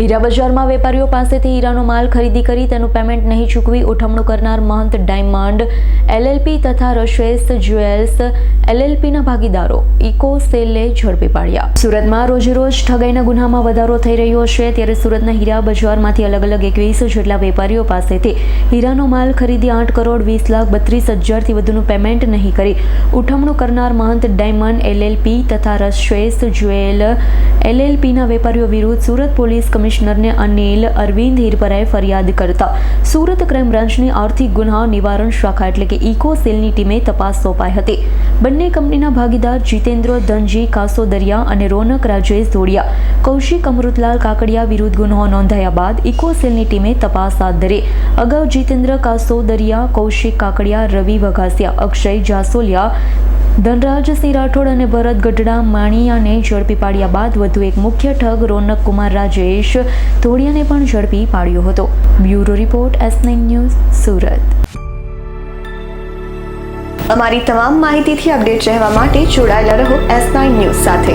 હીરા બજારમાં વેપારીઓ પાસેથી હીરાનો માલ ખરીદી કરી તેનું પેમેન્ટ નહીં ચૂકવી ઉઠમણું કરનાર મહંત ડાયમંડ, એલએલપી તથા રશેસ જ્વેલ્સ, એલએલપીના ભાગીદારો ઇકો સેલે ઝડપી પાડ્યા. સુરતમાં રોજેરોજ ઠગાઈના ગુનામાં વધારો થઈ રહ્યો છે. ત્યારે સુરતના હીરા બજારમાંથી અલગ અલગ એકવીસ જેટલા વેપારીઓ પાસેથી હીરાનો માલ ખરીદી આઠ કરોડ વીસ લાખ બત્રીસ હજારથી વધુનું પેમેન્ટ નહીં કરી ઉઠમણું કરનાર મહંત ડાયમંડ, એલએલપી તથા રશેસ જ્વેલ, એલએલપીના વેપારીઓ વિરુદ્ધ સુરત પોલીસ કમિશનરને અનિલ અરવિંદ હિરપરાએ ફરિયાદ કરતા. સુરત ક્રાઇમ બ્રાન્ચની આર્થિક ગુના નિવારણ શાખા એટલે કે ઇકો સેલની ટીમે તપાસ સોંપાઈ હતી. બંને કંપનીના ભાગીદાર જીતેન્દ્ર ધનજી કાસોદરિયા અને રોનક રાજેશ ધોડિયા કૌશિક અમૃતલાલ કાકડિયા વિરુદ્ધ ગુનો નોંધાયા બાદ ઇકો સેલની ટીમે તપાસ હાથ ધરી. અગાઉ જીતેન્દ્ર કાસોદરિયા કૌશિક કાકડિયા, રવિ વઘાસિયા, અક્ષય જાસોલિયા ધનરાજસિંહ રાઠોડ અને ભરત ગઢડા, માણિયાને ઝડપી પાડ્યા બાદ વધુ એક મુખ્ય ઠગ રોનક કુમાર રાજેશ ધોડિયાને પણ ઝડપી પાડ્યો હતો. Bureau report S news, Surat. અમારી તમામ માહિતીથી અપડેટ રહેવા માટે જોડાયેલા રહો એસ ન્યૂઝ સાથે.